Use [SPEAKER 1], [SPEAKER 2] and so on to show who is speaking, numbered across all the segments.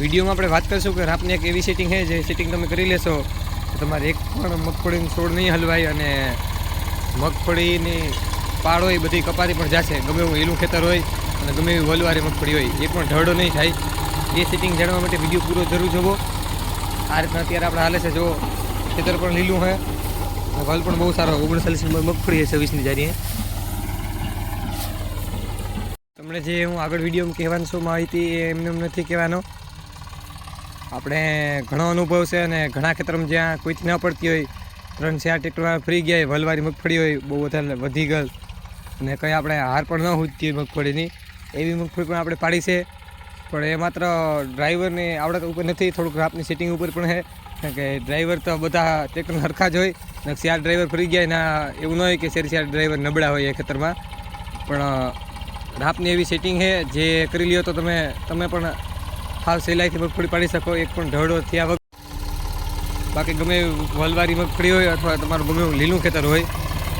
[SPEAKER 1] વિડીયોમાં આપણે વાત કરીશું કે રાપની એક એવી સેટિંગ છે જે સેટિંગ તમે કરી લેશો તમારે એક પણ મગફળીનું છોડ નહીં હલવાય અને મગફળીની પાળ હોય બધી કપાતી પણ જશે. ગમે એવું એલું ખેતર હોય અને ગમે એવી વલવારી મગફળી હોય, એ પણ ઢળો નહીં થાય. એ સેટિંગ જાણવા માટે વીડિયો પૂરો જરૂર જોવો. આ રીતના અત્યારે આપણે હાલે છે, જો ખેતર પણ લીલું છે. વલ પણ બહુ સારો ઓગણચાલીસ નંબર મગફળી છે વીસની જારીએ તમને જે હું આગળ વિડીયોમાં કહેવાનું છું, માહિતી એ એમને એમ નથી કહેવાનો. આપણે ઘણો અનુભવ છે અને ઘણા ખેતરમાં જ્યાં કોઈથી ન પડતી હોય, ત્રણ ચાર ટ્રેક્ટરમાં ફ્રી ગયા હોય વલવારી મગફળી હોય, બહુ વધારે વધી ગયેલ. અને કંઈ આપણે હાર પણ ન હોતી મગફળીની, એવી મગફળી પણ આપણે પાડી છે. પણ એ માત્ર ડ્રાઈવરની આવડત ઉપર નથી, થોડુંક આપની સેટિંગ ઉપર પણ છે. કારણ કે ડ્રાઈવર તો બધા ટ્રેક્ટર હરખા જ હોય. ને ચાર ડ્રાઈવર ફરી ગયા એના, એવું ન હોય કે શેર ચાર ડ્રાઈવર નબળા હોય એ ખેતરમાં. પણ રાપની એવી સેટિંગ છે, જે કરી લ્યો તો તમે તમે પણ હાવ સહેલાઈથી મગફળી પાડી શકો, એક પણ ઢળો થયા વગર. બાકી ગમે વલવારી મગફળી હોય અથવા તમારું ગમે લીલું ખેતર હોય,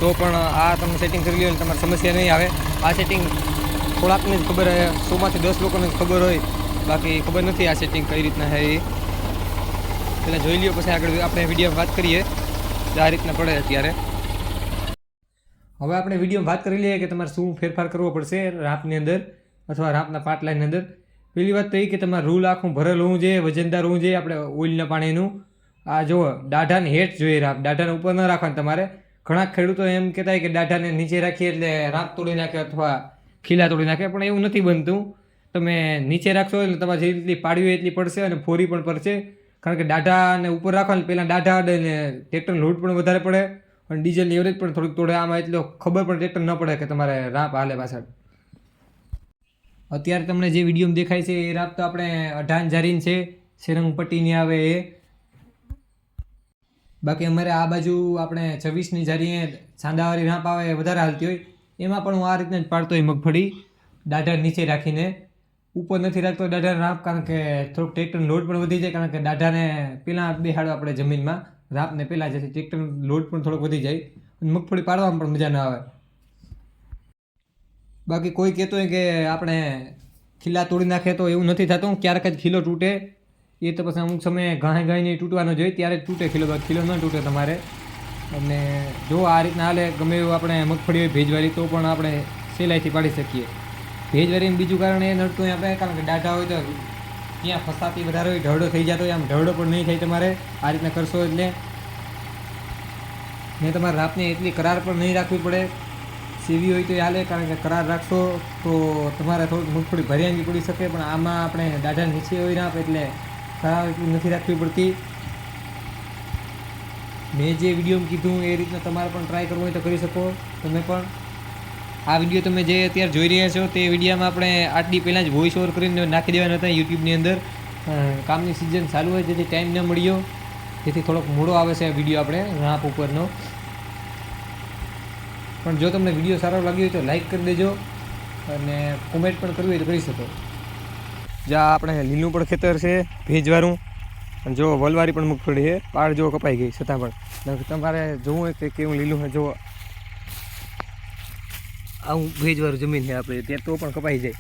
[SPEAKER 1] તો પણ આ તમે સેટિંગ કરી એટલે તમારે સમસ્યા નહીં આવે. આ સેટિંગ થોડાકને જ ખબર હોય સોમાંથી દસ લોકોને જ ખબર હોય. બાકી ખબર નથી આ સેટિંગ કઈ રીતના છે એ. પહેલાં જોઈ લ્યો પછી આગળ આપણે વીડિયો વાત કરીએ આ રીતના પડે અત્યારે. હવે આપણે વીડિયો વાત કરી લઈએ કે તમારે શું ફેરફાર કરવો પડશે રાપની અંદર અથવા રાપના પાટલાની અંદર. પહેલી વાત તો એ કે તમારે રૂલ આખું ભરેલું હોવું જોઈએ, વજનદાર હોવું જોઈએ આપણે ઓઇલના પાણીનું. આ જુઓ, દાઢાને હેઠ જોઈએ રાખ, દાઢાને ઉપર ન રાખવાનું તમારે. ઘણા ખેડૂતો એમ કહેતા હોય કે દાઢાને નીચે રાખીએ એટલે રાત તોડી નાખે અથવા ખીલા તોડી નાખે, પણ એવું નથી બનતું. તમે નીચે રાખશો એટલે તમારે જેટલી પાડવી હોય એટલી પડશે અને ફોરી પણ પડશે. કારણ કે દાઢાને ઉપર રાખવાનું પહેલાં દાઢા અડે ને લોડ પણ વધારે પડે અને ડીઝલની એવરેજ પણ થોડીક તોડે. આમાં એટલો ખબર પણ ટ્રેક્ટર ન પડે કે તમારે રાપ હાલે પાછળ. અત્યારે તમને જે વિડીયોમાં દેખાય છે, એ રાપ તો આપણે અઢાન જારીન છે, શેરંગ પટ્ટીની આવે એ. બાકી અમારે આ બાજુ આપણે છવ્વીસની જારીએ છાંદાવાળી રાપ આવે વધારે હાલતી હોય. એમાં પણ હું આ રીતના જ પાડતો હોય મગફળી દાઢા નીચે રાખીને. ઉપર નથી રાખતો દાઢા રાપ, કારણ કે થોડુંક ટ્રેક્ટર લોડ પણ વધી જાય, કારણ કે દાઢાને પહેલાં બેહાડો આપણે જમીનમાં. રાપને પહેલાં જશે ટ્રેક્ટર લોડ પણ થોડોક વધી જાય. મગફળી પાડવામાં પણ મજા ન આવે. બાકી કોઈ કહેતો હોય કે આપણે ખીલા તોડી નાખે તો એવું નથી થતું. ક્યારેક જ ખીલો તૂટે. એ તો પછી અમુક સમયે ઘાય ઘાયને તૂટવાનો જોઈએ ત્યારે જ તૂટે ખીલો. ખીલો ન તૂટે તમારે. અને જો આ રીતના હાલે ગમે એવું આપણે મગફળી હોય, ભેજવાળી, તો પણ આપણે સહેલાઈથી પાડી શકીએ. ભેજવાળીનું બીજું કારણ એ નડતું હોય આપણે, કારણ કે ડાટા હોય તો ત્યાં ફસાતી વધારે હોય ઢળડો થઈ જતો હોય, આમ ઢળડો પણ નહીં થાય તમારે. આ રીતના કરશો એટલે ને તમારે રાતને એટલી કરાર પણ નહીં રાખવી પડે. સીવી હોય તો એ હાલે, કારણ કે કરાર રાખશો તો તમારે થોડુંક મગફળી ભરિયાંગી પડી શકે, પણ આમાં આપણે દાઢા નીચે હોય ના, એટલે કરાર નથી રાખવી પડતી. મેં જે વિડીયોમાં કીધું એ રીતના તમારે પણ ટ્રાય કરવું હોય તો કરી શકો. તમે પણ આ વીડિયો તમે જે અત્યારે જોઈ રહ્યા છો, તે વિડીયોમાં આપણે આટલી પહેલાં જ વોઇસ ઓવર કરીને નાખી દેવાના હતા યુટ્યુબની અંદર. કામની સિઝન ચાલુ હોય, જેથી ટાઈમ ન મળ્યો. જેથી થોડોક મોડો આવે છે વીડિયો આપણે રાપ ઉપરનો. પણ જો તમને વીડિયો સારો લાગ્યો હોય તો લાઈક કરી દેજો અને કોમેન્ટ પણ કરવી હોય તો કરી શકો. જ્યાં આપણે લીલું પણ ખેતર છે, ભેજવાળું. અને જો વલવારી પણ મગફળી છે, પાળ જો કપાઈ ગઈ છતાં પણ તમારે જોવું હોય કે કેવું લીલું જો આવું ભેજવાળું જમીન છે આપણે, ત્યાં તો પણ કપાઈ જાય.